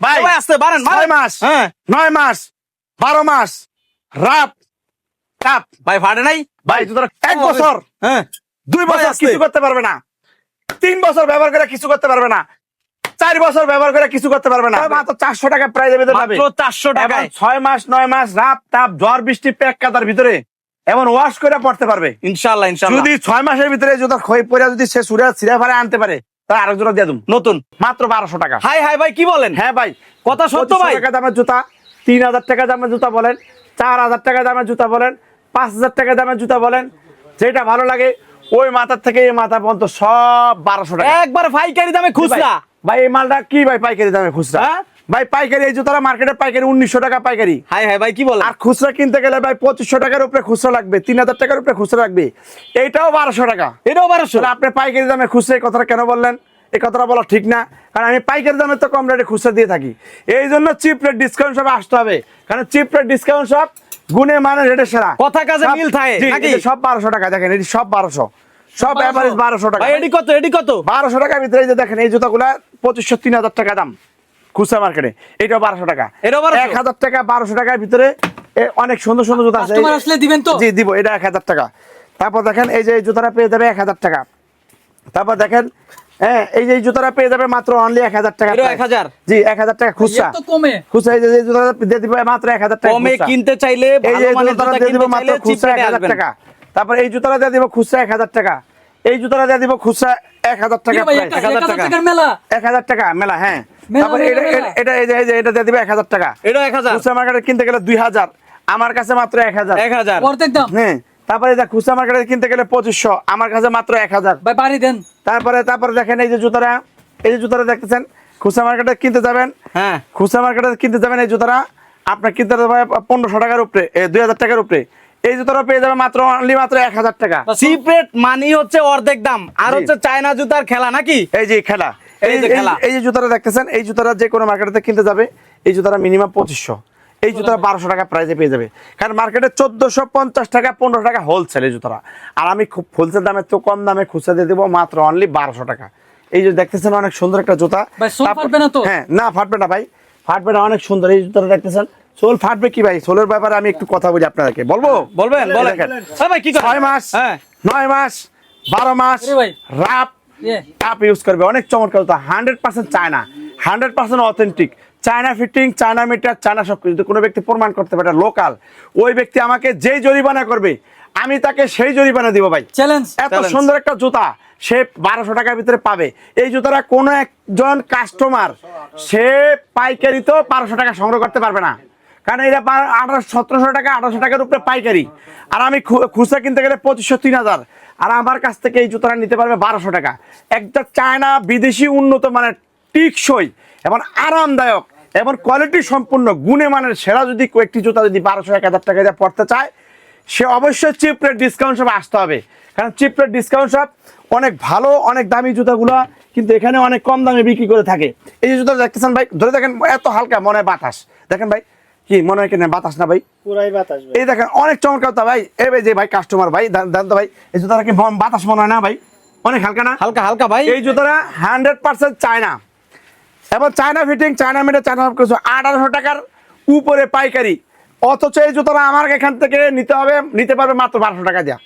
ভাই আসতে পারেন ছয় মাস হ্যাঁ। নয় মাস বারো মাস কাপ ভাই ফাটে নাই? ভাই এক বছর। হ্যাঁ। দুই বছর কিছু করতে পারবে না। তিন বছর ব্যবহার করে কিছু করতে পারবে না। চার বছর ব্যবহার করে কিছু করতে পারবে না। মাত্র চারশো টাকা প্রাইজে বেঁধে মাত্র চারশো টাকায়। ছয় মাস নয় মাস রাত তাপ ঝড় বৃষ্টি পেক কাদার ভিতরে এমন ওয়াশ করে পড়তে পারবে। ইনশাল্লাহ ইনশাল্লাহ যদি ছয় মাসের ভিতরে জুতা ক্ষয় পরে যদি সে সুরে ছিঁড়ে ফারে আনতে পারে আরেক জোড়া দিয়ে দুম নতুন মাত্র বারোশো টাকা। হাই হাই ভাই কি বলেন? হ্যাঁ ভাই কথা সত্য ভাই। টাকা দামের জুতা তিন হাজার টাকা দামের জুতা বলেন চার হাজার টাকা দামের জুতা বলেন পাঁচ হাজার টাকা দামের জুতা বলেন যেটা ভালো লাগে ওই মাথার থেকে এই মাথা পর্যন্ত সব বারোশো টাকা। একবার পাইকারি দামে খুচরা। ভাই এই মালটা কি ভাই পাইকারি দামে খুচরা? হ্যাঁ? ভাই পাইকারি এই জুতারা মার্কেটে পাইকারি উনিশশো টাকা পাইকারি। হাই হাই ভাই কি বলেন? আর খুচরা কিনতে গেলে ভাই পঁচিশশো টাকার উপরে খুচরা লাগবে তিন হাজার টাকার উপরে খুচরা লাগবে। এইটাও বারোশো টাকা। এটাও বারোশো? আপনি পাইকারি দামে খুচরা এই কথাটা কেন বললেন? এই কথাটা বলা ঠিক না। কারণ আমি পাইকারি দামে তো কম রেটে খুচরা দিয়ে থাকি। এই জন্য চিপ রেট ডিসকাউন্ট শপে আসতে হবে। কারণ চিপ রেট ডিসকাউন্ট শপ গুণে মানে রেটে সেরা। কথা কাজে সব- মিল থাকে? এটা সব বারোশো টাকা দেখেন এটি সব বারোশো। সব 1200 অ্যাভারেজ বারোশো টাকা। এডি কত এডি কত? বারোশো টাকার ভিতরে যে দেখেন এই জুতাগুলা পঁচিশশো তিন হাজার টাকা দাম। খুচরা মার্কেটে এটাও বারোশো টাকা এটাও এক হাজার টাকা বারোশো টাকার ভিতরে অনেক সুন্দর সুন্দর জুতা আছে আসলে দিবেন তো জি দিব এটা এক হাজার টাকা তারপর দেখেন এই যে জুতাটা পেয়ে যাবে এক হাজার টাকা তারপর দেখেন হ্যাঁ এই যে জুতাটা পেয়ে যাবে মাত্র অনলি এক হাজার টাকা price। 1000 জি এক হাজার টাকা খুচরা কমে খুচরা এই যে জুতাটা দিয়ে দিব মাত্র এক হাজার টাকা কমে। কিনতে চাইলে এই যে জুতাটা দিয়ে দিব মাত্র খুচরা এক হাজার টাকা তারপর এই জুতাটা দিয়ে দিব খুচরা এক হাজার টাকা এই জুতাটা দিয়ে দিব খুচরা এক হাজার টাকা এক হাজার টাকা। মেলা এক হাজার টাকা মেলা হ্যাঁ তারপর এটা এটা- এটা এই যে এটা দিয়ে দিবে এক হাজার টাকা। এটাও এক হাজার। খুচরা মার্কেটে কিনতে গেলে দুই হাজার। আমার কাছে মাত্র এক হাজার। এক দাম। হ্যাঁ তারপরে যা খুচরা মার্কেটে কিনতে গেলে পঁচিশশো আমার কাছে মাত্র এক হাজার। ভাই বাড়ি দেন। তারপরে তারপরে দেখেন এই যে জুতারা এই যে জুতারা দেখতেছেন খুচরা মার্কেটে কিনতে যাবেন। হ্যাঁ। খুচরা মার্কেটে কিনতে যাবেন এই জুতারা। আপনার কিনতে হবে পনেরোশো টাকার উপরে দুই হাজার টাকার উপরে। এই জুতারা পেয়ে যাবে মাত্র অনলি মাত্র এক হাজার টাকা। সিপ্রেট মানি হচ্ছে অর্ধেক দাম। আর হচ্ছে চায়না জুতার খেলা নাকি? এই যে খেলা। এই যে জুতারা দেখতেছেন এই জুতারা যে কোনো মার্কেটে কিনতে যাবে এই জুতারা মিনিমাম পঁচিশশো। এই জুতারা বারোশো টাকা প্রাইসে পেয়ে যাবে। কারণ মার্কেটে চোদ্দশো পঞ্চাশ টাকা পনেরো টাকা হোলসেল এই জুতারা আর আমি খুব হোলসেল দামে তো কম দামে খুচরা দিয়ে দেবো মাত্র অনলি বারোশো টাকা। এই যে দেখতেছেন অনেক সুন্দর একটা জুতা? হ্যাঁ না ফাটবে না ভাই। ফাটবে না অনেক সুন্দর এই জুতাটা দেখতেছেন। সোল ফাটবে কি ভাই? সোলের ব্যাপারে আমি একটু কথা বলি আপনাদেরকে। বলব? বলবেন বলেন? ছয় মাস হ্যাঁ। নয় মাস বারো মাস রাপ কাপ ইউজ করবে। অনেক চমৎকার। তো hundred percent China hundred percent authentic China fitting China meter China সব কিছু যদি কোনো ব্যক্তি প্রমাণ করতে পারে লোকাল ওই ব্যক্তি আমাকে যেই জরিমানা করবে আমি তাকে সেই জরিমানা দিব ভাই। চ্যালেঞ্জ এত সুন্দর একটা জুতা সে বারোশো টাকার ভিতরে পাবে। এই জুতাটা কোনো একজন কাস্টমার সে পাইকারিতেও বারোশো টাকা সংগ্রহ করতে পারবে না। কারণ এটা আঠারো সতেরোশো টাকা, আঠারোশো টাকার উপরে পাইকারি। আর আমি খুচরা কিনতে গেলে পঁচিশশো, তিন হাজার। আর আমার কাছ থেকে এই জুতাটা নিতে পারবে বারোশো টাকা। একটা চায়না বিদেশি উন্নত মানের টিকসই এবং আরামদায়ক এবং কোয়ালিটি সম্পূর্ণ গুণে মানের সেরা যদি একটি জুতা যদি বারোশো, এক হাজার টাকা পড়তে চায়, সে অবশ্যই চিপ ডিসকাউন্ট শপে আসতে হবে। কারণ চিপ ডিসকাউন্ট শপ অনেক ভালো, অনেক দামি জুতাগুলো কিন্তু এখানে অনেক কম দামে বিক্রি করে থাকে। এই যে জুতা দেখতেছেন ভাই, ধরে দেখেন এত হালকা মনে বাতাস। দেখেন ভাই কি মনে হয় কিনা বাতাস না ভাই? পুরাই বাতাস এই দেখেন অনেক চমৎকার তো ভাই। এই ভাই যে ভাই কাস্টমার ভাই তো ভাই এই জুতাটা কি বাতাস মনে হয় না ভাই? অনেক হালকা না? হালকা হালকা ভাই। এই জুতোটা হান্ড্রেড পার্সেন্ট চায়না। এবং চায়না ফিটিং চায়না মিটে চায়না সব কিছু আঠারোশো টাকার উপরে পাইকারি। অথচ এই জুতোটা আমার এখান থেকে নিতে হবে নিতে পারবে মাত্র বারোশো টাকা দেওয়া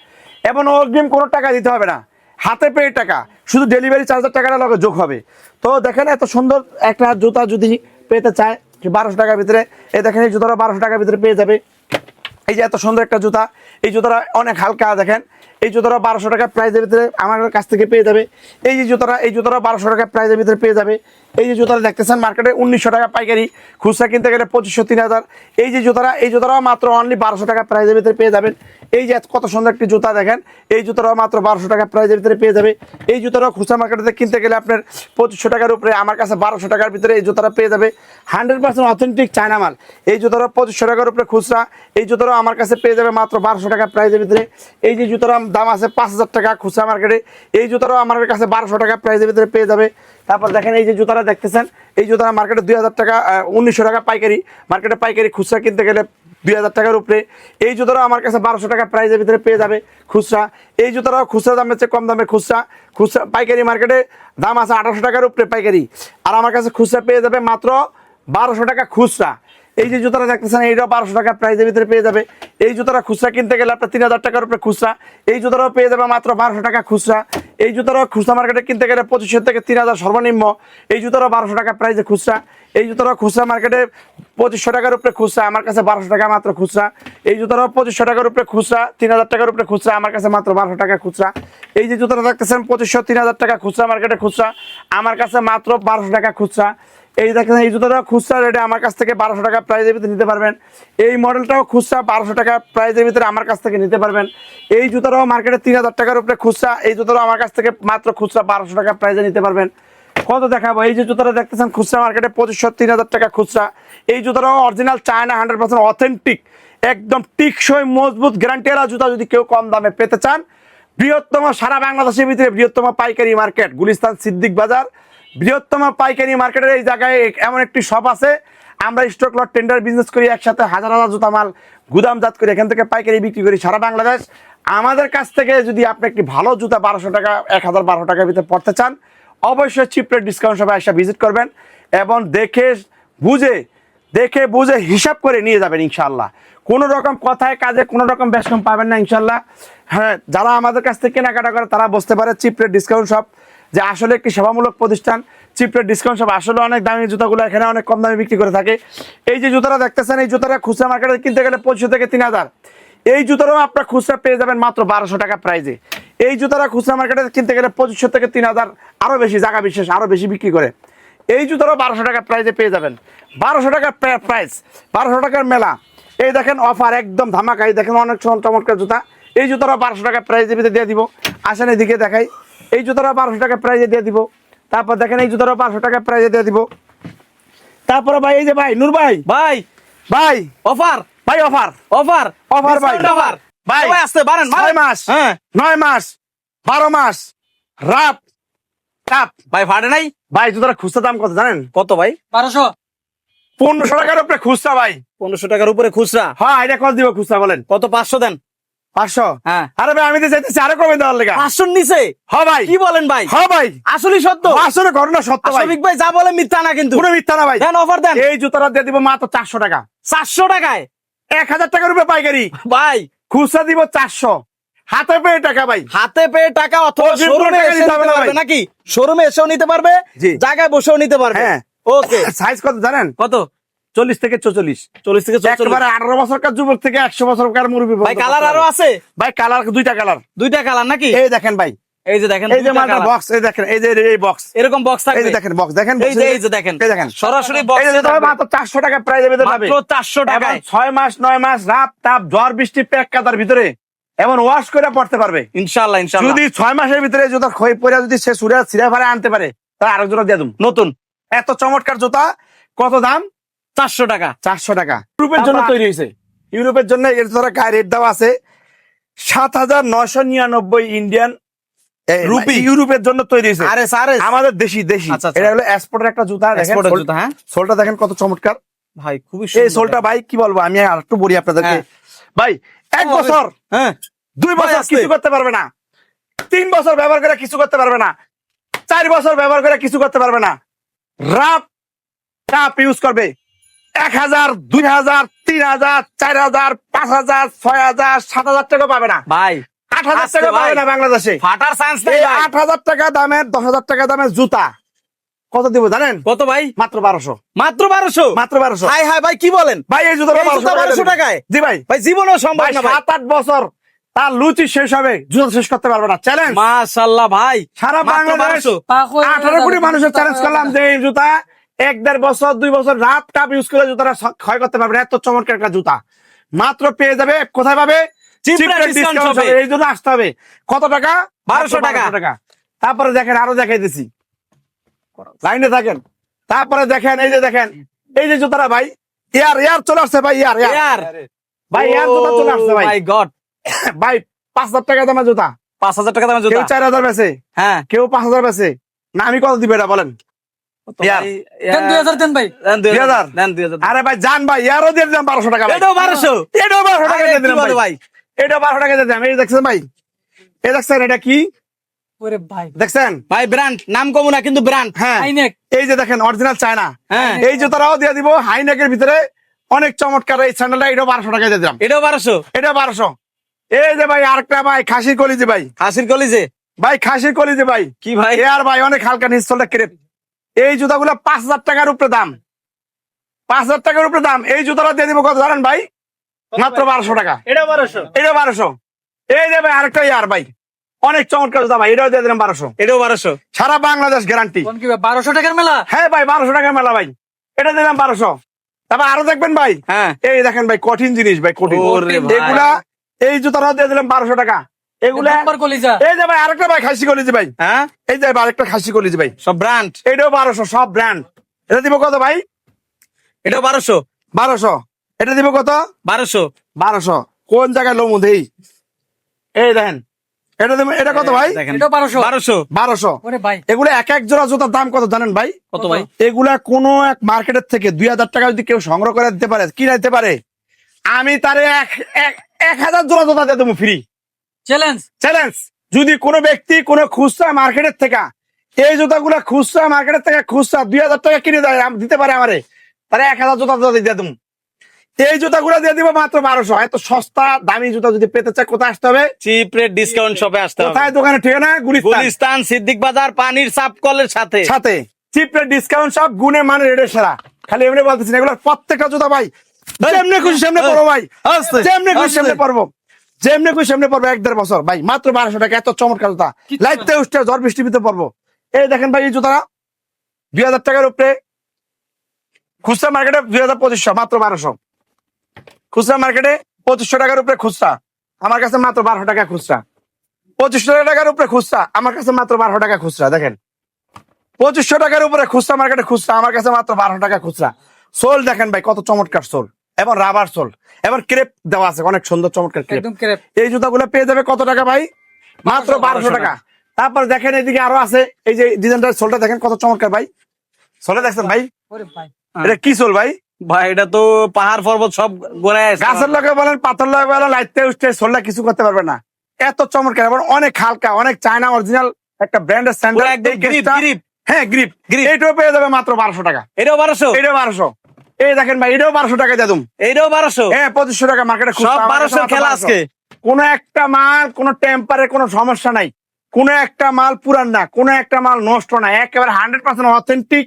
এবং অগ্রিম কোনো টাকা দিতে হবে না। হাতে পেয়ে টাকা। শুধু ডেলিভারি চার্জের টাকাটা লগে যোগ হবে। তো দেখেন এত সুন্দর একটা জুতা যদি পেতে চায় বারোশো টাকার ভিতরে, এই দেখেন এই জুতোটা বারোশো টাকার ভিতরে পেয়ে যাবে। এই যে এত সুন্দর একটা জুতা, এই জুতোটা অনেক হালকা, দেখেন। এই জুতোটা বারোশো টাকা প্রাইজের ভিতরে আমার কাছ থেকে পেয়ে যাবে। এই যে জুতাটা, এই জুতাটা বারোশো টাকা প্রাইজের ভিতরে পেয়ে যাবে। এই যে জুতাটা দেখতেছেন মার্কেটে উনিশশো টাকা পাইকারি, খুচরা কিনতে গেলে পঁচিশশো তিন হাজার এই যে জুতাটা, এই জুতাটাও মাত্র অনলি বারোশো টাকা প্রাইজের ভিতরে পেয়ে যাবেন। এই যে কত সুন্দর একটি জুতা দেখেন, এই জুতাটাও মাত্র বারোশো টাকা প্রাইজের ভিতরে পেয়ে যাবে। এই জুতাটাও খুচরা মার্কেটে কিনতে গেলে আপনার পঁচিশশো টাকার উপরে, আমার কাছে বারোশো টাকার ভিতরে এই জুতাটা পেয়ে যাবে। হান্ড্রেড পার্সেন্ট অথেন্টিক চায়না মাল। এই জুতাটাও পঁচিশশো টাকার উপরে খুচরা, এই জুতাটাও আমার কাছে পেয়ে যাবে মাত্র বারোশো টাকা প্রাইজের ভিতরে। এই যে জুতার দাম আছে পাঁচ হাজার টাকা খুচরা মার্কেটে এই জুতাটাও আমার কাছে বারোশো টাকা প্রাইজের ভিতরে পেয়ে যাবে। তারপর দেখেন এই যে জুতাটা দেখতেছেন, এই জুতাটা মার্কেটে দুই হাজার টাকা উনিশশো টাকা পাইকারি। মার্কেটে পাইকারি খুচরা কিনতে গেলে দুই হাজার টাকার উপরে। এই জুতোটাও আমার কাছে বারোশো টাকা প্রাইজের ভিতরে পেয়ে যাবে খুচরা। এই জুতোটাও খুচরা দামের চেয়ে কম দামে খুচরা। খুচরা পাইকারি মার্কেটে দাম আছে আঠারোশো টাকার উপরে পাইকারি। আর আমার কাছে খুচরা পেয়ে যাবে মাত্র বারোশো টাকা খুচরা। এই যে জুতাটা দেখতেছেন, এইটাও বারোশো টাকা প্রাইজের ভিতরে পেয়ে যাবে। এই জুতাটা খুচরা কিনতে গেলে আপনার তিন হাজার টাকার উপরে খুচরা। এই জুতাটাও পেয়ে যাবে মাত্র বারোশো টাকা খুচরা। এই জুতারও খুচরা মার্কেটে কিনতে গেলে পঁচিশশো থেকে তিন হাজার সর্বনিম্ন। এই জুতারও বারোশো টাকা প্রাইসে খুচরা। এই জুতাটাও খুচরা মার্কেটে পঁচিশশো টাকার উপরে খুচরা, আমার কাছে বারোশো টাকা মাত্র খুচরা। এই জুতাটাও পঁচিশশো টাকার উপরে খুচরা, তিন হাজার টাকার উপরে খুচরা, আমার কাছে মাত্র বারোশো টাকা খুচরা। এই যে জুতোটা দেখতেছেন, পঁচিশশো, তিন হাজার টাকা খুচরা মার্কেটে খুচরা, আমার কাছে মাত্র বারোশো টাকা খুচরা। এই দেখেন, এই জুতোটা খুচরা রেটে আমার কাছ থেকে বারোশো টাকা প্রাইজের ভিতরে নিতে পারবেন। এই মডেলটাও খুচরা বারোশো টাকা প্রাইজের ভিতরে আমার কাছ থেকে নিতে পারবেন। এই জুতোটাও মার্কেটে তিন হাজার টাকার উপরে খুচরা, এই জুতোটাও আমার কাছ থেকে মাত্র খুচরা বারোশো টাকা প্রাইজে নিতে পারবেন। কত দেখাবো? এই যে জুতোটা দেখতেছেন, খুচরা মার্কেটে পঁচিশশো তিন হাজার টাকা খুচরা। এই জুতোটাও original China hundred percent authentic একদম টিকসই, মজবুত গ্যারান্টিওয়ালা জুতা যদি কেউ কম দামে পেতে চান, বৃহত্তম সারা বাংলাদেশের ভিতরে বৃহত্তম পাইকারি মার্কেট গুলিস্তান সিদ্দিক বাজার। বৃহত্তম পাইকারি মার্কেটের এই জায়গায় এমন একটি শপ আছে। আমরা স্টক লট টেন্ডার বিজনেস করি, একসাথে হাজার হাজার জুতা মাল গুদামজাত করি, এখান থেকে পাইকারি বিক্রি করি সারা বাংলাদেশ। আমাদের কাছ থেকে যদি আপনি একটি ভালো জুতা বারোশো টাকা, এক হাজার বারোশো টাকার ভিতরে পড়তে চান অবশ্যই চিপরেট ডিসকাউন্ট সবাই এসে ভিজিট করবেন এবং দেখে বুঝে দেখে বুঝে হিসাব করে নিয়ে যাবেন ইনশাল্লাহ কোনো রকম কথায় কাজে, কোনো রকম বেশকম পাবেন না ইনশাল্লাহ হ্যাঁ যারা আমাদের কাছ থেকে কেনাকাটা করে, তারা বুঝতে পারে চিপরেট ডিসকাউন্ট শপ যে আসলে একটি সেবামূলক প্রতিষ্ঠান চিপরেট ডিসকাউন্ট শপ আসলে অনেক দামি জুতাগুলো এখানে অনেক কম দামে বিক্রি করে থাকে। এই যে জুতাটা দেখতেছেন, এই জুতাটা খুচরা মার্কেটে কিনতে গেলে পঁচিশশো থেকে তিন হাজার। এই জুতারও আপনার খুচরা পেয়ে যাবেন মাত্র বারোশো টাকা প্রাইজে এই জুতারা খুচরা মার্কেটে কিনতে গেলে পঁচিশশো থেকে তিন হাজার আরও বেশি জায়গা বিশেষ আরও বেশি বিক্রি করে। এই জুতারও বারোশো টাকা প্রাইজে পেয়ে যাবেন। বারোশো টাকার প্রাইস বারোশো টাকার মেলা। এই দেখেন অফার একদম ধামাকা। এই দেখেন অনেক চমৎ- চমৎকার জুতা। এই জুতারও বারোশো টাকা প্রাইজের ভিতরে দিয়ে দিব। আসেন এদিকে দেখাই। এই জুতারও বারোশো টাকা প্রাইজে দিয়ে দিব। তারপর দেখেন এই জুতারও বারোশো টাকা প্রাইজে দিয়ে দিব। তারপরে ভাই এই যে ভাই নূর ভাই। ভাই ভাই। অফার ভাই অফার অফার অফার ভাই। অফার ভাই। আসতে পারেন ছয় মাস হ্যাঁ। নয় মাস বারো মাস রাপ কাপ ভাই ফাটে নাই? ভাই জুতার খুচরা দাম কত জানেন? কত ভাই? বারোশো। পনেরোশো টাকার উপরে খুচরা ভাই। পনেরোশো টাকার উপরে খুচরা? হ্যাঁ এটা কত দিব খুচরা বলেন? কত পাঁচশো দেন। পাঁচশো? হ্যাঁ। আরে ভাই আমি তো চাইতেছি আরও কমে দেওয়ার লেগা। পাঁচশোর নিচে? হ ভাই। কি বলেন ভাই? হ ভাই। আসলে সত্য। আসলে ঘটনা সত্য ভাই। ভাই যা বলে মিথ্যা না কিন্তু। কোনো মিথ্যা না ভাই। দেন অফার দেন। এই জুতাটা দিয়ে দিব মাত্র চারশো টাকা। চারশো টাকায়? এক হাজার টাকার উপরে পাইকারি। ভাই খুচরা দিব চারশো। হাতে পেয়ে টাকা ভাই। হাতে পেয়ে টাকা অথবা শোরুমে এসে নিতে পারবে নাকি? শোরুমে এসেও নিতে পারবে জায়গায় বসেও নিতে পারবে। হ্যাঁ। ওকে। সাইজ কত জানেন? কত? চল্লিশ থেকে চল্লিশ চল্লিশ থেকে একবারে আঠারো বছরকার যুবক থেকে একশো বছরকার মুরব্বী ভাই কালার আরও আছে? ভাই কালার দুইটা কালার দুইটা কালার নাকি? এই দেখেন ভাই। এই যে দেখেন এই যে মালটা বক্স এই দেখেন এই যে এই বক্স এরকম বক্স এই থাকবে যে দেখেন বক্স দেখেন এই যে এই যে দেখেন। এই দেখেন। সরাসরি এই বক্স যে তবে মাত্র চারশো টাকা প্রাইজের ভিতরে পাবে। মাত্র চারশো টাকায়। এবং ছয় মাস নয় মাস রাত তাপ ঝড় বৃষ্টি প্যাক কাদার ভিতরে এমন ওয়াশ করে পড়তে পারবে। ইনশাল্লাহ ইনশাল্লাহ যদি ছয় মাসের ভিতরে জুতা ক্ষয় পরে যদি সে সুরে সিরা ফারে আনতে পারে তাহলে আরেক জোড়া দিয়ে দুম নতুন। এত চমৎকার জুতা কত দাম? চারশো টাকা। চারশো টাকা। ইউরোপের জন্য তৈরি হয়েছে। ইউরোপের জন্য এর ধরা গায়ে রেট দেওয়া আছে। সাত হাজার নয়শো নিরানব্বই ইন্ডিয়ান রুপি। ইউরোপের জন্য তৈরি হয়েছে। আরে স্যারে আমাদের দেশি দেশি। আচ্ছা, আচ্ছা। এটা হলো এক্সপোর্টের একটা জুতা দেখেন। এক্সপোর্টের জুতা হ্যাঁ। সোলটা দেখেন কত চমৎকার। ভাই খুবই এই সোলটা ভাই কি বলব আমি আর একটু বলি আপনাদেরকে। হ্যাঁ। ভাই এক বছর। হ্যাঁ। দুই বছর। কিছু করতে পারবে না। তিন বছর ব্যবহার করে কিছু করতে পারবে না। চার বছর ব্যবহার করে কিছু করতে পারবে না। রাপ টাপ ইউজ করবে। এক হাজার দুই হাজার তিন হাজার চার হাজার পাঁচ হাজার ছয় হাজার সাত হাজার টাকা পাবে না। ভাই আট হাজার টাকা পাবে না বাংলাদেশে। ফাটার চান্স নাই আট হাজার টাকা দামের দশ হাজার টাকা দামের জুতা। কত দিব জানেন? কত ভাই? মাত্র বারোশো। মাত্র বারোশো? মাত্র বারোশো। হাই হাই ভাই কি বলেন? ভাই এই জুতা 1200 টাকায়? জি ভাই। ভাই জীবনও সম্ভব না সাত আট বছর তার লুচি শেষ হবে জুতা শেষ করতে পারবে না। চ্যালেঞ্জ মাশাল্লাহ ভাই। সারা বাংলাদেশ আঠারো কোটি মানুষের চ্যালেঞ্জ করলাম যে এই জুতা এক দেড় বছর দুই বছর রাত কাপ ইউজ করে জুতাটা ক্ষয় করতে পারবে না। এত চমৎকার একটা জুতা। মাত্র পেয়ে যাবে কোথায় পাবে? এই জন্য আসতে হবে। কত টাকা? 1200 মাত্র টাকা। তারপরে দেখেন আরও দেখাই দিছি। লাইনে থাকেন। তারপরে দেখেন এই যে দেখেন এই যে জুতাটা ভাই ইয়ার ইয়ার চলে আসছে ভাই ইয়ার ইয়ার ইয়ার ভাই ইয়ার জুতা চলে আসছে ভাই। মাই গড ভাই পাঁচ হাজার টাকা দামের জুতা। টাকা দামের জুতা। চার হাজার বেছে হ্যাঁ। কেউ পাঁচ হাজার বেছে না আমি কত দিবে এটা বলেন। ভাই? ভাই। আরে ভাই জান ভাই ইয়ারও দিয়ে দিলাম বারোশো টাকা ভাই। এটাও বারোশো। এটাও বারোশো টাকা দিয়ে দিলাম ভাই? ভাই এটাও বারোশো টাকা দিলাম এই দেখছেন ভাই? এই দেখছেন এটা কি? দেখছেন? ভাই ব্র্যান্ড নাম কমু না কিন্তু ব্র্যান্ড হ্যাঁ। এই যে দেখেন অরিজিনাল চায়না। হ্যাঁ। এই দিয়ে দিব হাইনেকের ভিতরে অনেক চমৎকার এই স্যান্ডেলটা এটা বারোশো টাকা দিয়ে দিলাম। এটাও বারোশো? এটা বারোশো। এই যে ভাই আরেকটা ভাই খাসির কলিজি ভাই। কলিজে? ভাই খাসির কলিজি ভাই। কি ভাই? এ আর ভাই অনেক হালকা নিস্তলটা ক্রেপ এই জুতাগুলো পাঁচ হাজার টাকার উপরে দাম। পাঁচ হাজার টাকার উপরে দাম। এই জুতাটা দিয়ে দিব কত জানেন ভাই? মাত্র বারোশো টাকা। এটা বারোশো। এটা বারোশো। এই যে ভাই আরেকটা ইয়ার ভাই। অনেক চমৎকার ভাই এটাও দিয়ে দিলাম বারোশো। এটাও বারোশো। সারা বাংলাদেশ গ্যারান্টি বারোশো টাকার মেলা? হ্যাঁ ভাই বারোশো টাকার মেলা ভাই। এটা দিলাম বারোশো। তারপর আরও দেখবেন ভাই। হ্যাঁ। এই দেখেন ভাই কঠিন জিনিস ভাই কঠিন। ওরে এগুলা এই জুতাটাও দিয়ে দিলাম বারোশো টাকা। এগুলা এই যে ভাই আরেকটা ভাই খাসি কলিজি ভাই। হ্যাঁ? এই যে ভাই আরেকটা খাসি কলিজি ভাই। সব ব্র্যান্ড এটাও বারোশো সব ব্র্যান্ড এটা দিব কত ভাই? এটাও বারোশো। বারোশো। এটা দিব কত? বারোশো। বারোশো। কোন জায়গায় লোমু দেই? এই দেখেন। এটা দিব এটা কত ভাই? বারোশো। বারোশো। বারোশো। এগুলো এক এক জোড়া জুতার দাম কত জানেন ভাই? কত ভাই? এগুলা কোন এক মার্কেটের থেকে দুই হাজার টাকা যদি কেউ সংগ্রহ করে দিতে পারে কিনে দিতে পারে আমি তারে এক এক- এক হাজার জোড়া জুতা দিয়ে দেবো ফ্রি চ্যালেঞ্জ চ্যালেঞ্জ যদি কোনো ব্যক্তি কোনো খুচরা মার্কেটের থেকে এই জুতাগুলো খুচরা মার্কেটের থেকে খুচরা দুই হাজার টাকা কিনে দেয় দিতে পারে আমারে তারা এক হাজার জুতা জুতা দিয়ে দেবো। এই জুতাগুলো দিয়ে দিব মাত্র বারোশো। এত সস্তা দামি জুতা যদি পেতে চায় কোথায় আসতে হবে? চিপ রেট ডিসকাউন্ট শপে আসতে হবে। কোথায়? দোকানে ঠিকানা? গুলিস্তান। গুলিস্তান সিদ্দিক বাজার পানির সাপ কলের সাথে। সাথে। চিপ রেট ডিসকাউন্ট সব গুণে মানে রেডের সেরা। খালি এমনি বলতেছি এগুলো প্রত্যেকটা জুতা ভাই যেমনি খুশি সামনে পড়ব ভাই। যেমনি খুশি। সামনে পড়ব যেমনি খুশি সামনে পড়ব এক দেড় বছর। ভাই মাত্র বারোশো টাকা এত চমৎকার জুতা। লাইটতে উঠতে ঝড় বৃষ্টি ভিতরে পড়ব এই দেখেন ভাই এই জুতা দুই হাজার টাকার উপরে। খুচরা মার্কেটে দুই হাজার পঁচিশশো মাত্র বারোশো। খুচরা মার্কেটে পঁচিশশো টাকার উপরে খুচরা। আমার কাছে মাত্র বারোশো টাকা খুচরা। পঁচিশশো টাকার উপরে খুচরা আমার কাছে মাত্র বারোশো টাকা খুচরা দেখেন। পঁচিশশো টাকার উপরে খুচরা মার্কেটে খুচরা আমার কাছে মাত্র বারোশো টাকা খুচরা। সোল দেখেন ভাই কত চমৎকার সোল। এবং রাবার সোল। এবং ক্রেপ দেওয়া আছে অনেক সুন্দর চমৎকার ক্রেপ এই জুতাগুলো পেয়ে যাবে কত টাকা ভাই? মাত্র বারোশো টাকা। তারপর দেখেন এদিকে আরও আছে এই যে ডিজাইনটার সোলটা দেখেন কত চমৎকার ভাই। সোলে দেখছেন ভাই? ভাই। এটা কি সোল ভাই? ভাই এটা তো পাহাড় পর্বত সব গোড়ায় গাছের লগে বলেন পাথর লগে বলেন লাইটতে উঠতে সোলটা কিছু করতে পারবে না। এত চমৎকার অনেক হালকা অনেক চায়না অরিজিনাল একটা ব্র্যান্ডের স্যান্ডেল গ্রিপ গ্রিপ হ্যাঁ গ্রিপ Grip. এইটাও পেয়ে যাবে মাত্র বারোশো টাকা। এটাও বারোশো? এটাও বারোশো। এই দেখেন ভাই এটাও বারোশো টাকা দিয়ে দুম এটাও বারোশো? হ্যাঁ পঁচিশশো টাকা মার্কেটে সব বারোশোর খেলা আজকে। কোন একটা মাল কোন টেম্পারে কোনো সমস্যা নাই। কোন একটা মাল পুরান না কোন একটা মাল নষ্ট না। একেবারে হান্ড্রেড পার্সেন্ট অথেন্টিক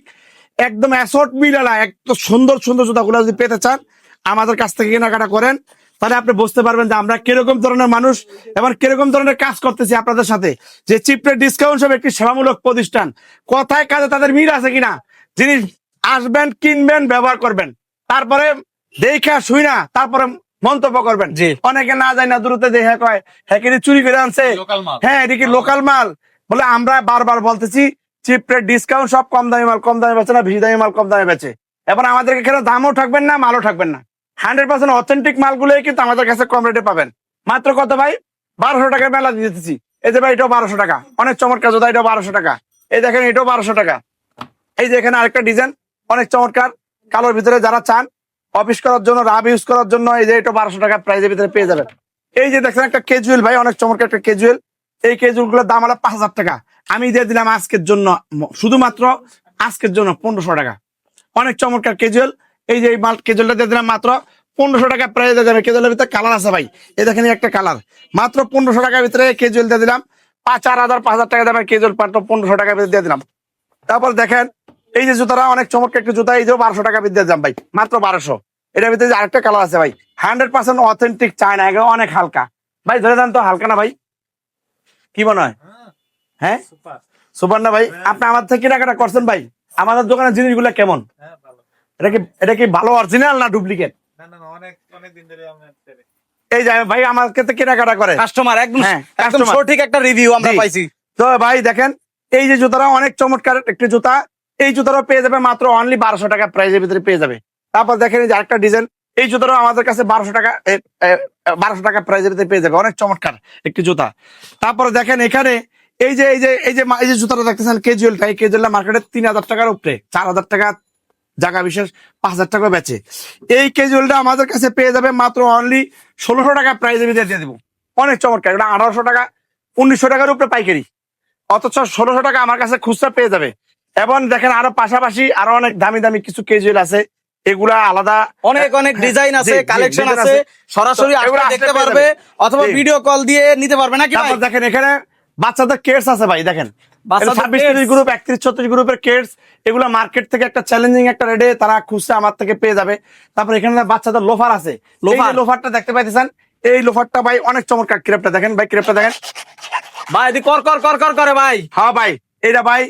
একদম অ্যাসোর্ট মিলালা একদম সুন্দর সুন্দর জুতাগুলো যদি পেতে চান আমাদের কাছ থেকে কেনাকাটা করেন তাহলে আপনি বুঝতে পারবেন যে আমরা কীরকম ধরনের মানুষ এবং কীরকম ধরনের কাজ করতেছি আপনাদের সাথে। যে চিপরে ডিসকাউন্ট সব একটি সেবামূলক প্রতিষ্ঠান কথায় কাজে তাদের মিল আছে কিনা জিনিস আসবেন কিনবেন ব্যবহার করবেন তারপরে দেখা শুই না তারপরে মন্তব্য করবেন। অনেকে না যায় না দূরতে দেখে কয় হ্যাঁ চুরি করে আনছে? হ্যাঁ এদিকে লোকাল মাল? বলে আমরা বারবার বলতেছি চিপ ডিসকাউন্ট সব কম দামি মাল, কম দামে বেচে না, বেশি দামি মাল, কম দামে বেচে। এবার আমাদেরকে এখানে দামও থাকবেন না, মালও থাকবেন না। হান্ড্রেড পার্সেন্ট অথেন্টিক মালগুলোই কিন্তু আমাদের কাছে কম রেটে পাবেন। মাত্র কত ভাই? বারোশো টাকার মেলা দিতেছি। এই যে ভাই এটাও বারোশো টাকা। অনেক চমৎকার জোদা এটাও বারোশো টাকা। এই দেখেন, এটাও বারোশো টাকা। এই যে এখানে আরেকটা ডিজাইন, অনেক চমৎকার। কালোর ভিতরে যারা চান অফিস করার জন্য রাব ইউজ করার জন্য, এই যে এটা বারোশো টাকা প্রাইজের ভিতরে পেয়ে যাবেন। এই যে দেখছেন একটা কেজুয়েল ভাই, অনেক চমৎকার একটা কেজুয়েল এই কেজুয়েলগুলোর দাম হলো পাঁচ হাজার টাকা। আমি দিয়ে দিলাম আজকের জন্য শুধুমাত্র আজকের জন্য পনেরোশো টাকা। অনেক চমৎকার কেজুয়েল এই যে মাল কেজুয়েলটা দিয়ে দিলাম মাত্র পনেরোশো টাকা প্রাইস দিয়ে যাবে কেজুয়েলের ভিতরে কালার আছে ভাই। এই দেখেন একটা কালার। মাত্র পনেরোশো টাকার ভিতরে কেজুয়েল দিয়ে দিলাম পাঁচ, চার হাজার, পাঁচ হাজার টাকা দামের কেজুয়েল মাত্র পনেরোশো টাকার ভিতরে দিয়ে দিলাম। তারপর দেখেন, এই যে জুতারা অনেক চমৎকার একটা জুতা। এই যে বারোশো টাকা ভিতরে দিলাম ভাই। মাত্র বারোশো। এটার ভিতরে আরেকটা কালার আছে ভাই। হান্ড্রেড পার্সেন্ট অথেন্টিক চায়না অনেক হালকা। ভাই ধরে দেন তো হালকা না ভাই? কি মনে হয়? হ্যাঁ সুপার না ভাই আপনি আমার থেকে কেনাকাটা করছেন ভাই। আমাদের দোকানের জিনিসগুলো কেমন? এটা কি এটা কি ভালো অরিজিনাল না ডুপ্লিকেট এই যে ভাই আমার কাছে কেনাকাটা করে। কাস্টমার একদম হ্যাঁ, একদম। সঠিক একটা রিভিউ আমরা পাইছি। তো ভাই দেখেন এই যে জুতারা অনেক চমৎকার একটি জুতা। এই জুতারও পেয়ে যাবে মাত্র অনলি বারোশো টাকা প্রাইজের ভিতরে পেয়ে যাবে। তারপর দেখেন এই যে আরেকটা ডিজাইন এই জুতারও আমাদের কাছে বারোশো টাকা বারোশো টাকা প্রাইজের পেয়ে যাবে। অনেক চমৎকার একটি জুতা। তারপরে দেখেন এখানে এই যে এই যে এই যে এই যে জুতাটা দেখতেছেন কেজুয়ালটা এই কেজুয়ালটা মার্কেটে তিন হাজার টাকার উপরে, চার হাজার টাকা জায়গা বিশেষ, পাঁচ হাজার টাকা বেচে। এই কেজুয়ালটা আমাদের কাছে পেয়ে যাবে মাত্র অনলি ষোলোশো টাকা প্রাইজের ভিতরে দিয়ে দেবো। অনেক চমৎকার, এটা আঠারোশো টাকা, উনিশশো টাকার উপরে পাইকারি। অথচ ষোলোশো টাকা আমার কাছে খুচরা পেয়ে যাবে। এবং দেখেন আরও পাশাপাশি আরও অনেক দামি দামি কিছু কেজুয়াল আছে। এগুলা আলাদা অনেক অনেক ডিজাইন আছে কালেকশন আছে। সরাসরি আসলে দেখতে পারবে অথবা ভিডিও কল দিয়ে নিতে পারবে নাকি ভাই? দেখেন এখানে বাচ্চাদের কেটস আছে ভাই দেখেন। গ্রুপ একত্রিশ ছত্রিশ গ্রুপের এগুলো মার্কেট থেকে একটা চ্যালেঞ্জিং একটা রেটে তারা আমার থেকে পেয়ে যাবে। তারপর এখানে বাচ্চাদের লোফার আছে। লোফার। লোফার লোফারটা দেখতে পাইতেছেন? এই লোফারটা ভাই অনেক চমৎকার ক্রেপটা দেখেন। ভাই ক্রেপটা দেখেন। ভাই কর কর কর কর করে ভাই। হ্যাঁ ভাই এটা ভাই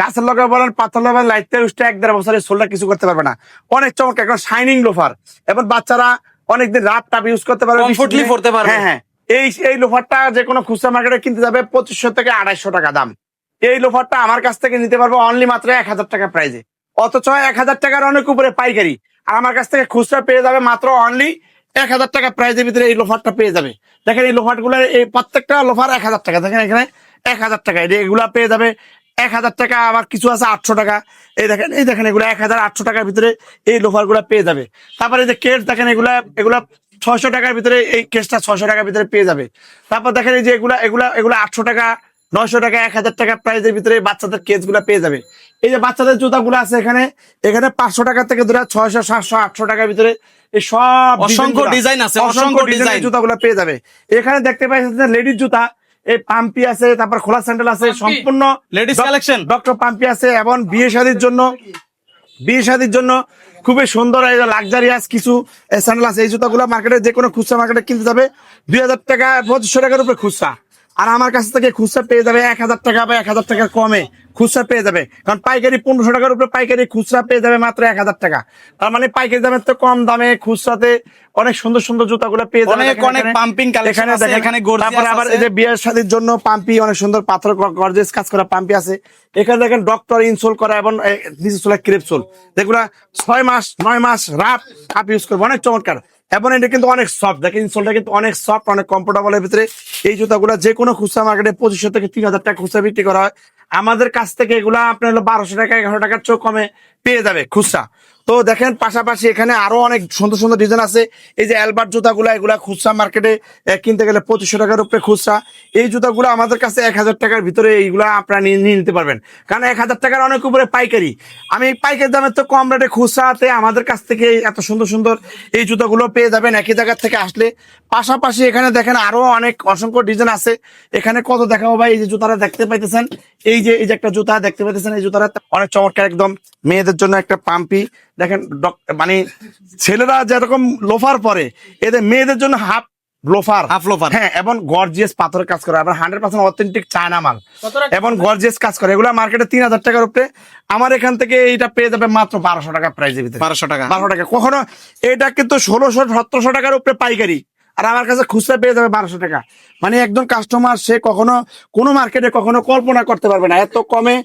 গাছের লগে বলেন পাথর লগে লাইটতে উঠতে এক দেড় বছরের সোলটা কিছু করতে পারবে না। অনেক চমৎকার একটা শাইনিং লোফার এবং বাচ্চারা অনেকদিন রাত টাপ ইউজ করতে পারবে বৃষ্টির পারবে। হ্যাঁ হ্যাঁ। এই এই লোফারটা যে কোনো খুচরা মার্কেটে কিনতে যাবে পঁচিশশো থেকে আড়াইশো টাকা দাম। এই লোফারটা আমার কাছ থেকে নিতে পারব অনলি মাত্র এক হাজার টাকা প্রাইজে অথচ এক হাজার টাকার অনেক উপরে পাইকারি। আর আমার কাছ থেকে খুচরা পেয়ে যাবে মাত্র অনলি এক হাজার টাকা প্রাইজের ভিতরে এই লোফারটা পেয়ে যাবে। দেখেন এই লোফারগুলো এই প্রত্যেকটা লোফার এক হাজার টাকা। দেখেন এখানে এক হাজার টাকা। এগুলা পেয়ে যাবে এক হাজার টাকা আবার কিছু আছে আটশো টাকা। এই দেখেন এই দেখেন এগুলো এক হাজার আটশো টাকার ভিতরে এই লোফারগুলা পেয়ে যাবে। তারপরে এই যে কেস দেখেন এগুলা এগুলা ছয়শো টাকার ভিতরে এই কেসটা ছয়শো টাকার ভিতরে পেয়ে যাবে। তারপর দেখেন এই যে এগুলা এগুলা এগুলা আটশো টাকা নয়শো টাকা এক হাজার টাকা প্রাইজের ভিতরে বাচ্চাদের কেসগুলা পেয়ে যাবে। এই যে বাচ্চাদের জুতাগুলো আছে এখানে এখানে পাঁচশো টাকা থেকে ধরে ছয়শো সাতশো আটশো টাকার ভিতরে এই সব অসংখ্য ডিজাইন আছে, অসংখ্য ডিজাইন। জুতাগুলো পেয়ে যাবে। এখানে দেখতে পাচ্ছেন লেডিস জুতা এই পাম্পি আছে তারপর খোলা স্যান্ডেল আছে সম্পূর্ণ লেডিস কালেকশন ডক্টর পাম্পি আছে এবং বিয়ে শাদির জন্য বিয়ে শাদীর জন্য খুবই সুন্দর লাক্সারিয়াস কিছু স্যান্ডেল আছে। এই জুতাগুলো মার্কেটে যে কোনো খুচরা মার্কেটে কিনতে যাবে। দুই হাজার টাকা পঁচিশশো টাকার উপরে খুচরা। আর আমার কাছ থেকে খুচরা পেয়ে যাবে এক হাজার টাকা বা এক হাজার টাকা কমে খুচরা পেয়ে যাবে। কারণ পাইকারি পনেরোশো টাকার উপরে পাইকারি খুচরা পেয়ে যাবে মাত্র এক হাজার টাকা। তার মানে পাইকারি দামের তো কম দামে খুচরাতে অনেক সুন্দর সুন্দর জুতাগুলো পেয়ে যাবে অনেক অনেক এখানে। এখানে তারপরে আবার এই যে বিয়ের শাদীর জন্য পাম্পি অনেক সুন্দর পাথর গর্জেস কাজ করা পাম্পি আছে। এখানে দেখেন ডক্টর ইনসোল করা এবং ডিজিটাল ক্রেপসোল যেগুলা ছয় মাস নয় মাস রাপ আপ ইউজ করব। অনেক চমৎকার। এবং এটা কিন্তু অনেক সফট দেখেন ইনসোলটা কিন্তু অনেক সফট অনেক কমফোর্টেবলের ভিতরে। এই জুতাগুলা যে কোনো খুচরা মার্কেটে পঁচিশশো থেকে তিন হাজার টাকা খুচরা বিক্রি করা হয়। আমাদের কাছ থেকে এগুলা আপনার হলো বারোশো টাকা এগারো টাকার চোখ কমে। পেয়ে যাবে খুচরা। তো দেখেন পাশাপাশি এখানে আরও অনেক সুন্দর সুন্দর ডিজাইন আছে। এই যে অ্যালবার্ট জুতাগুলা, এগুলা খুচরা মার্কেটে কিনতে গেলে পঁচিশশো টাকার উপরে খুচরা। এই জুতাগুলো আমাদের কাছে এক হাজার টাকার ভিতরে এইগুলা আপনারা নিয়ে নিতে পারবেন। কারণ এক হাজার টাকার অনেক উপরে পাইকারি। আমি পাইকারি দামের তো কম রেটে খুচরাতে আমাদের কাছ থেকে এত সুন্দর সুন্দর এই জুতাগুলো পেয়ে যাবেন একই জায়গার থেকে আসলে। পাশাপাশি এখানে দেখেন আরও অনেক অসংখ্য ডিজাইন আছে। এখানে কত দেখাবো ভাই? এই যে জুতাটা দেখতে পাইতেছেন। এই যে এই যে একটা জুতা দেখতে পাইতেছেন, এই জুতাটা অনেক চমৎকার একদম। মেয়েদের জন্য একটা পাম্পি। দেখেন মানে ছেলেরা যেরকম লোফার পরে এদের মেয়েদের জন্য হাফ লোফার। Half loafer। হ্যাঁ এবং গর্জিয়াস পাথরের কাজ করে। আবার হান্ড্রেড পার্সেন্ট অথেন্টিক চায়না মাল। এবং গর্জিয়াস কাজ করে। এগুলো মার্কেটে তিন হাজার টাকার উপরে। আমার এখান থেকে এইটা পেয়ে যাবে মাত্র বারোশো টাকা প্রাইজের ভিতরে। বারোশো টাকা। বারোশো টাকা। কখনো এটা কিন্তু ষোলোশো সতেরোশো টাকার উপরে পাইকারি। আর আমার কাছে খুচরা পেয়ে যাবে বারোশো টাকা। মানে একজন কাস্টমার সে কখনো কোনো মার্কেটে কখনো কল্পনা করতে পারবে না। এত কমে,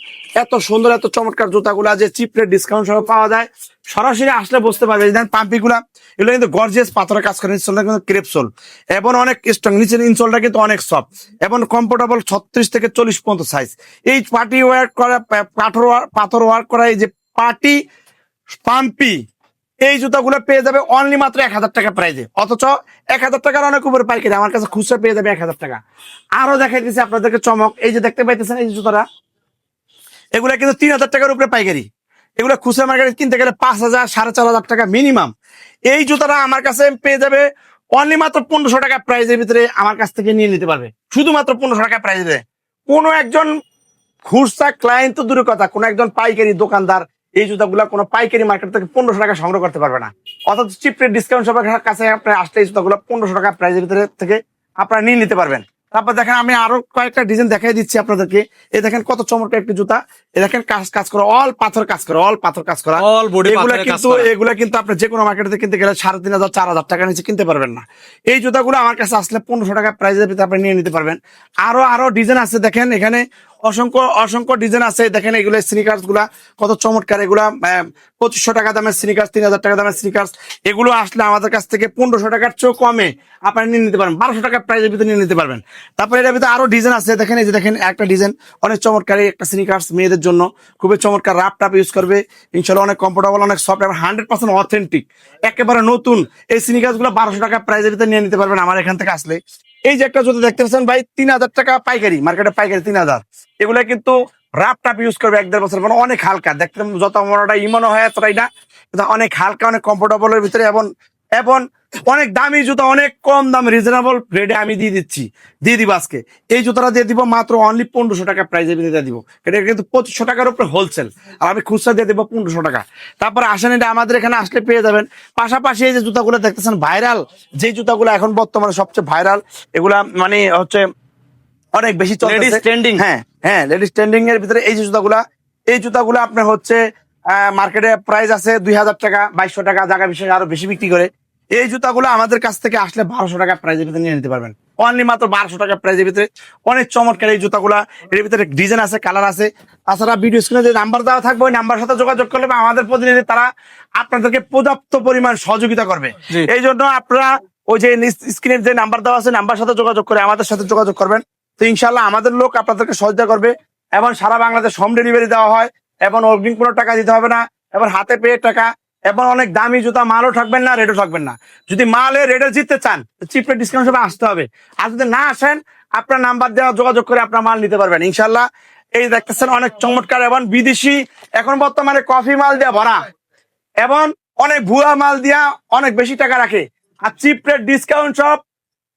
এত সুন্দর, এত চমৎকার জুতাগুলা যে চিপ ডিসকাউন্ট সহ পাওয়া যায়, সরাসরি আসলে বুঝতে পারবে দেখেন পাম্পিগুলা, এগুলো কিন্তু গর্জিয়াস পাথরের কাজ করে ইনসোলটা কিন্তু ক্রেপসোল এবং অনেক স্ট্রং নিচের ইনসোলটা কিন্তু অনেক সফট এবং কমফোর্টেবল ছত্রিশ থেকে চল্লিশ পর্যন্ত সাইজ এই পার্টি ওয়ার্ক করা, পাথর পাথর ওয়ার্ক করা এই যে পার্টি পাম্পি এই জুতাগুলো পেয়ে যাবে অনলি মাত্র এক হাজার টাকা প্রাইজে অথচ এক হাজার টাকার অনেক উপরে পাইকারি আমার কাছে খুচরা পেয়ে যাবে এক হাজার টাকা। আরও দেখাই দিচ্ছি আপনাদেরকে চমক। এই যে দেখতে পাইতেছেন এই জুতাটা? এগুলা কিন্তু তিন হাজার টাকার উপরে পাইকারি। এগুলো খুচরা মার্কেটে কিনতে গেলে পাঁচ হাজার, সাড়ে চার হাজার টাকা মিনিমাম এই জুতাটা আমার কাছে পেয়ে যাবে অনলি মাত্র পনেরোশো টাকা প্রাইজের ভিতরে আমার কাছ থেকে নিয়ে নিতে পারবে। শুধুমাত্র পনেরোশো টাকা প্রাইজে কোনো একজন খুচরা ক্লায়েন্ট তো দূরের কথা। কোনো একজন পাইকারি দোকানদার এই জুতাগুলো কোনো পাইকারি মার্কেট থেকে পনেরোশো টাকা সংগ্রহ করতে পারবে না। অথচ চিপ রেট ডিসকাউন্ট সবার কাছে আপনার আসলে এই জুতাগুলো পনেরোশো টাকা প্রাইজের ভিতরে থেকে আপনারা নিয়ে নিতে পারবেন। তারপর দেখেন আমি আরও কয়েকটা ডিজাইন দেখাই দিচ্ছি আপনাদেরকে। এই দেখেন কত চমৎকার একটি জুতা। এই দেখেন কাজ কাজ করা অল পাথর কাজ করা অল পাথর কাজ করা। All body এগুলা কিন্তু। এগুলা কিন্তু আপনি যে কোনো মার্কেটে কিনতে গেলে সাড়ে তিন হাজার চার হাজার টাকা নিচে কিনতে পারবেন না। এই জুতাগুলো আমার কাছে আসলে পনেরোশো টাকা প্রাইজের ভিতরে আপনি নিয়ে নিতে পারবেন। আরও আরও ডিজাইন আছে দেখেন। এখানে অসংখ্য অসংখ্য ডিজাইন আছে। দেখেন এগুলো স্নিকার্সগুলা, কত চমৎকার এগুলা। পঁচিশশো টাকা দামের স্নিকার্স তিন হাজার টাকা দামের স্নিকার্স এগুলো আসলে আমাদের কাছ থেকে পনেরোশো টাকার চেয়েও কমে আপনারা নিয়ে নিতে পারবেন। বারোশো টাকার প্রাইজের ভিতরে নিয়ে নিতে পারবেন। তারপরে এটার ভিতরে আরও ডিজাইন আছে। দেখেন এই যে দেখেন একটা ডিজাইন অনেক চমৎকার একটা স্নিকার্স মেয়েদের জন্য। খুবই চমৎকার রাপ টাপ ইউজ করবে। ইনশাল্লাহ অনেক কমফোর্টেবল অনেক সফট এবং হান্ড্রেড পার্সেন্ট অথেন্টিক একেবারে নতুন। এই স্নিকার্সগুলো বারোশো টাকা প্রাইজের ভিতরে নিয়ে নিতে পারবেন আমার এখান থেকে আসলে। এই যে একটা জুতো দেখতে পাচ্ছেন ভাই, তিন হাজার টাকা পাইকারি, মার্কেটে পাইকারি তিন হাজার। এগুলা কিন্তু রাফ টাপ ইউজ করবে এক দেড় বছর মানে অনেক হালকা। দেখতে যত মনোটা ইমনও হয় এতটাই না অনেক হালকা, অনেক কমফোর্টেবলের ভিতরে এবং এবং অনেক দামি জুতো অনেক কম দাম রিজনেবল রেটে আমি দিয়ে দিচ্ছি। দিয়ে দিব আজকে। এই জুতোটা দিয়ে দিব মাত্র অনলি পনেরোশো টাকা প্রাইজে দিয়ে দিব। এটা কিন্তু পঁচিশশো টাকার উপরে হোলসেল আর আমি খুচরা দিয়ে দেবো পনেরোশো টাকা। তারপরে আসেন এটা আমাদের এখানে আসলে পেয়ে যাবেন। পাশাপাশি এই যে জুতাগুলো দেখতেছেন ভাইরাল যে জুতাগুলো এখন বর্তমানে সবচেয়ে ভাইরাল এগুলা মানে হচ্ছে অনেক বেশি trending। হ্যাঁ হ্যাঁ লেডিস ট্রেন্ডিং এর ভিতরে এই যে জুতাগুলা এই জুতাগুলো আপনার হচ্ছে মার্কেটে প্রাইস আছে দুই হাজার টাকা বাইশশো টাকা জায়গা বিশেষ আরও বেশি বিক্রি করে। এই জুতাগুলো আমাদের কাছ থেকে আসলে বারোশো টাকা প্রাইজের ভিতরে নিয়ে নিতে পারবেন। অনলি মাত্র বারোশো টাকা প্রাইজের ভিতরে। অনেক চমৎকার এই জুতাগুলা। এর ভিতরে ডিজাইন আছে কালার আছে। তাছাড়া ভিডিও স্ক্রিনে যে নাম্বার দেওয়া থাকবে ওই নাম্বার সাথে যোগাযোগ করলে আমাদের প্রতিনিধি তারা আপনাদেরকে পর্যাপ্ত পরিমাণ সহযোগিতা করবে। এই জন্য আপনারা ওই যে স্ক্রিনের যে নাম্বার দেওয়া আছে নাম্বার সাথে যোগাযোগ করে আমাদের সাথে যোগাযোগ করবেন। তো ইনশাল্লাহ আমাদের লোক আপনাদেরকে সহযোগিতা করবে। এবং সারা বাংলাদেশ হোম ডেলিভারি দেওয়া হয়। এবং অগ্রিম কোনো টাকা দিতে হবে না। এবং হাতে পেয়ে টাকা এবং অনেক দামি জুতা, মালও থাকবেন না রেটও থাকবেন না। যদি মালে রেটে জিততে চান চিপে ডিসকাউন্ট হিসেবে আসতে হবে। আর যদি না আসেন, আপনার নাম্বার দেওয়া, যোগাযোগ করে আপনার মাল নিতে পারবেন ইনশাল্লাহ এই দেখতেছেন, অনেক চমৎকার এবং বিদেশি, এখন বর্তমানে কফি মাল দেওয়া ভরা। এবং অনেক ভুয়া মাল দিয়া অনেক বেশি টাকা রাখে। আর চিপ রেট ডিসকাউন্ট সব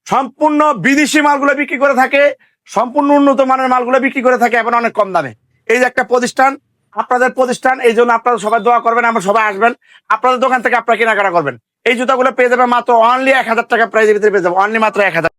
সম্পূর্ণ বিদেশি মালগুলো বিক্রি করে থাকে, সম্পূর্ণ উন্নত মানের মালগুলো বিক্রি করে থাকে এবং অনেক কম দামে। এই যে একটা প্রতিষ্ঠান আপনাদের প্রতিষ্ঠান, এই জন্য আপনারা সবাই দোয়া করবেন, আমরা সবাই আসবেন। আপনাদের দোকান থেকে আপনারা কেনাকাটা করবেন। এই জুতাগুলো পেয়ে যাবেন মাত্র অনলি এক হাজার টাকা প্রাইজের ভিতরে পেয়ে যাবেন। অনলি মাত্র এক হাজার।